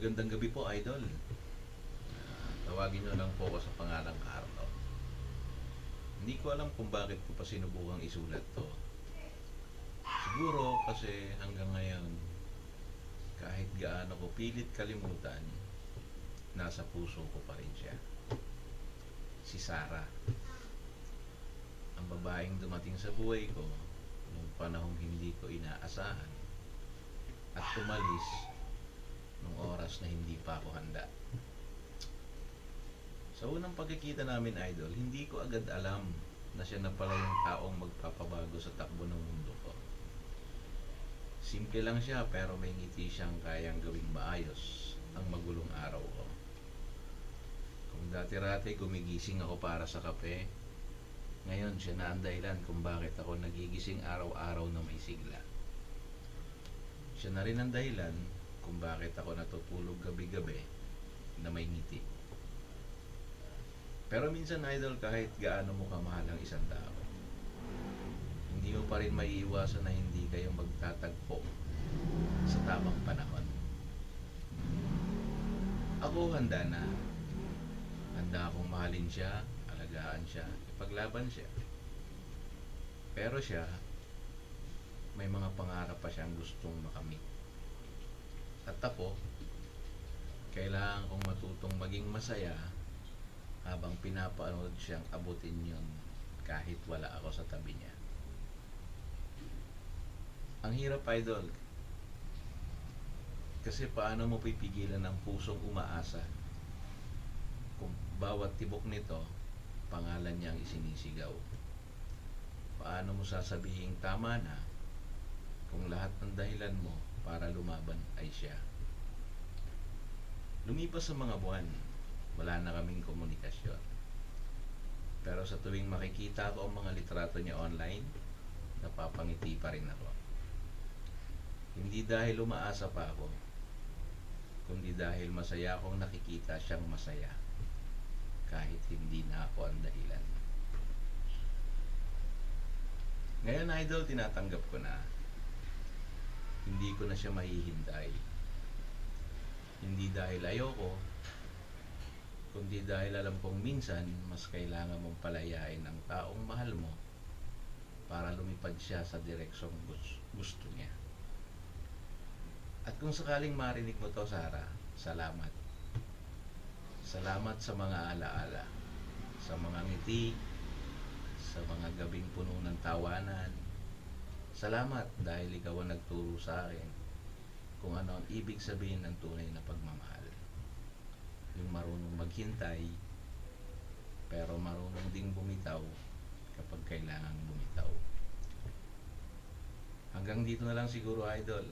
Magandang gabi po, Idol. Tawagin nyo lang po ako sa pangalang Carlo. Hindi ko alam kung bakit ko pa sinubukang isulat to. Siguro kasi hanggang ngayon, kahit gaano ko pilit kalimutan, nasa puso ko pa rin siya. Si Sarah. Ang babaeng dumating sa buhay ko nung panahong hindi ko inaasahan at tumalis nung oras na hindi pa ako handa. Sa unang pagkikita namin, Idol, hindi ko agad alam na siya na pala yung taong magpapabago sa takbo ng mundo ko. Simple lang siya pero may ngiti siyang kayang gawing maayos ang magulong araw ko. Kung dati-rati gumigising ako para sa kape, ngayon siya na ang dahilan kung bakit ako nagigising araw-araw na may sigla. Siya na rin ang dahilan kung bakit ako natutulog gabi-gabi na may ngiti. Pero minsan, idol, kahit gaano mo kamahal ang isang tao, hindi mo pa rin maiiwasan na hindi kayo magtatagpo sa tamang panahon. Ako handa na. Handa akong mahalin siya, alagaan siya, ipaglaban siya. Pero siya, may mga pangarap pa siyang gustong makamit. At ako, kailangan kong matutong maging masaya habang pinapanood siyang abutin yun kahit wala ako sa tabi niya. Ang hirap, idol. Kasi paano mo pipigilan ang pusong umaasa kung bawat tibok nito, pangalan niyang isinisigaw. Paano mo sasabihing tama na kung lahat ng dahilan mo para lumaban ay siya. Lumipas sa mga buwan, wala na kaming komunikasyon. Pero sa tuwing makikita ko ang mga litrato niya online, napapangiti pa rin ako. Hindi dahil umaasa pa ako, kundi dahil masaya akong nakikita siyang masaya kahit hindi na ako ang dahilan. Ngayon, idol, tinatanggap ko na hindi ko na siya mahihintay. Hindi dahil ayoko, kundi dahil alam kong minsan mas kailangan mong palayain ang taong mahal mo para lumipad siya sa direksyong gus- gusto niya. At kung sakaling marinig mo to, Sarah, salamat. Salamat sa mga alaala, sa mga ngiti, sa mga gabing puno ng tawanan, Salamat dahil ikaw ang nagturo sa akin kung ano ang ibig sabihin ng tunay na pagmamahal. Yung marunong maghintay, pero marunong ding bumitaw kapag kailangan bumitaw. Hanggang dito na lang siguro, idol.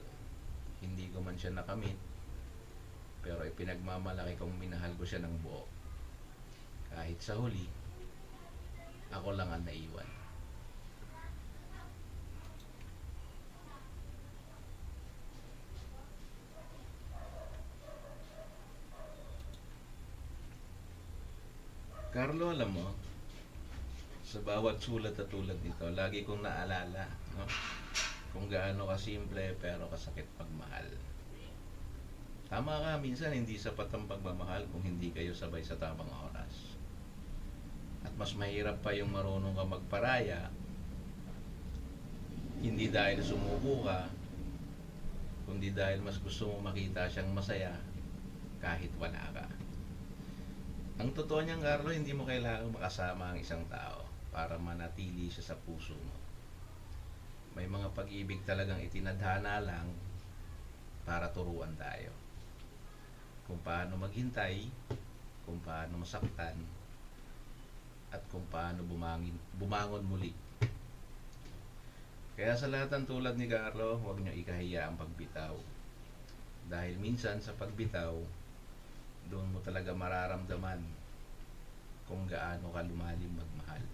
Hindi ko man siya nakamit, pero ipinagmamalaki kong minahal ko siya ng buo. Kahit sa huli, ako lang ang naiwan. Carlo, alam mo, sa bawat sulat at tulad nito, lagi kong naalala, no? Kung gaano kasimple pero kasakit pagmahal. Tama ka, minsan hindi sapat ang pagmamahal kung hindi kayo sabay sa tamang oras. At mas mahirap pa yung marunong ka magparaya, hindi dahil sumuko ka, kundi dahil mas gusto mo makita siyang masaya kahit wala ka. Ang totoo niyang, Carlo, hindi mo kailangang makasama ang isang tao para manatili siya sa puso mo. May mga pag-ibig talagang itinadhana lang para turuan tayo. Kung paano maghintay, kung paano masaktan, at kung paano bumangin, bumangon muli. Kaya sa lahat ng tulad ni Carlo, huwag niyo ikahiya ang pagbitaw. Dahil minsan sa pagbitaw, doon mo talaga mararamdaman kung gaano ka lumalim magmahal.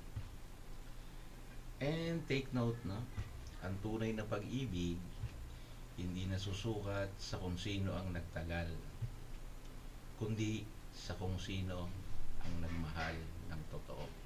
And take note, no? Ang tunay na pag-ibig, hindi nasusukat sa kung sino ang nagtagal, kundi sa kung sino ang nagmahal ng totoo.